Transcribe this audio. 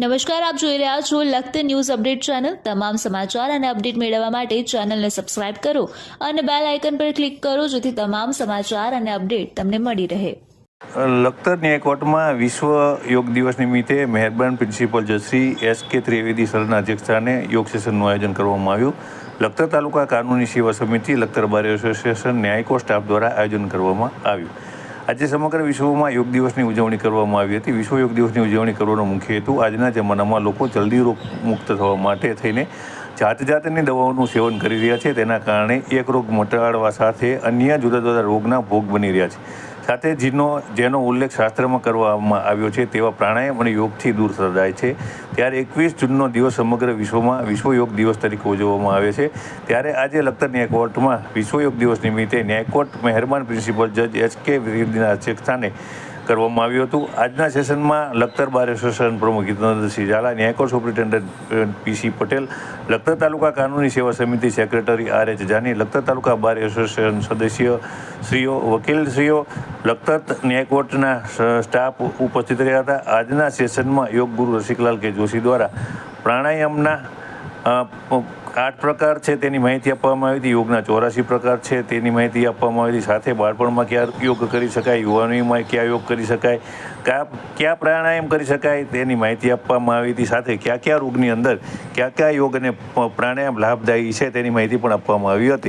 નમસ્કાર, આપ જોઈ રહ્યા છો લખત ન્યૂઝ અપડેટ ચેનલ. તમામ સમાચાર અને અપડેટ મેળવવા માટે ચેનલને સબસ્ક્રાઇબ કરો અને બેલ આઇકન પર ક્લિક કરો જેથી તમામ સમાચાર અને અપડેટ તમને મળી રહે. લખતર ન્યાયકોર્ટમાં વિશ્વ યોગ દિવસ નિમિત્તે મહેરબાન પ્રિન્સિપલ જશ્રી એસ કે ત્રિવેદી સરના અધ્યક્ષસ્થાને યોગ સેશનનું આયોજન કરવામાં આવ્યું. લખતર તાલુકા કાનૂની સેવા સમિતિ લખતર બાર એસોસિએશન ન્યાયકો સ્ટાફ દ્વારા આયોજન કરવામાં આવ્યું. આજે સમગ્ર વિશ્વમાં યોગ દિવસની ઉજવણી કરવામાં આવી હતી. વિશ્વ યોગ દિવસની ઉજવણી કરવાનો મુખ્ય હેતુ આજના જમાનામાં લોકો જલ્દી રોગ મુક્ત થવા માટે થઈને જાત જાતની દવાઓનું સેવન કરી રહ્યા છે. તેના કારણે એક રોગ મટાડવા સાથે અન્ય જુદા જુદા રોગના ભોગ બની રહ્યા છે. સાથે જેનો જેનો ઉલ્લેખ શાસ્ત્રમાં કરવામાં આવ્યો છે તેવા પ્રાણાયામ અને યોગથી દૂર સર્જાય છે. ત્યારે એકવીસ જૂનનો દિવસ સમગ્ર વિશ્વમાં વિશ્વ યોગ દિવસ તરીકે ઉજવવામાં આવે છે. ત્યારે આજે લખતર ન્યાય કોર્ટમાં વિશ્વ યોગ દિવસ નિમિત્તે ન્યાય કોર્ટ મહેરબાન પ્રિન્સિપલ જજ એચ કે વિરદીના અધ્યક્ષસ્થાને કરવામાં આવ્યું હતું. આજના સેશનમાં લખતર બાર એસોસિએશન પ્રમુખ હિતેન્દ્રસિંહ ઝાલા ન્યાયકો સુપ્રિન્ટેન્ડન્ટ પીસી પટેલ, લખતર તાલુકા કાનૂની સેવા સમિતિ secretary R H Jani, Lakhtar તાલુકા બાર એસોસિએશન સદસ્ય શ્રીઓ, વકીલશ્રીઓ, લખતર ન્યાયકોર્ટના સ્ટાફ ઉપસ્થિત રહ્યા હતા. આજના સેશનમાં યોગ ગુરુ રસિકલાલ કે જોશી દ્વારા પ્રાણાયામના આઠ પ્રકાર છે, તેની માહિતી આપવામાં આવી હતી. યોગના ચોરાસી પ્રકાર છે, તેની માહિતી આપવામાં આવી હતી. સાથે બાળપણમાં ક્યાં યોગ કરી શકાય, યુવાનીમાં ક્યાં યોગ કરી શકાય, કયા કયા પ્રાણાયામ કરી શકાય, તેની માહિતી આપવામાં આવી હતી. સાથે કયા કયા રોગની અંદર કયા કયા યોગ અને પ્રાણાયામ લાભદાયી છે, તેની માહિતી પણ આપવામાં આવી હતી.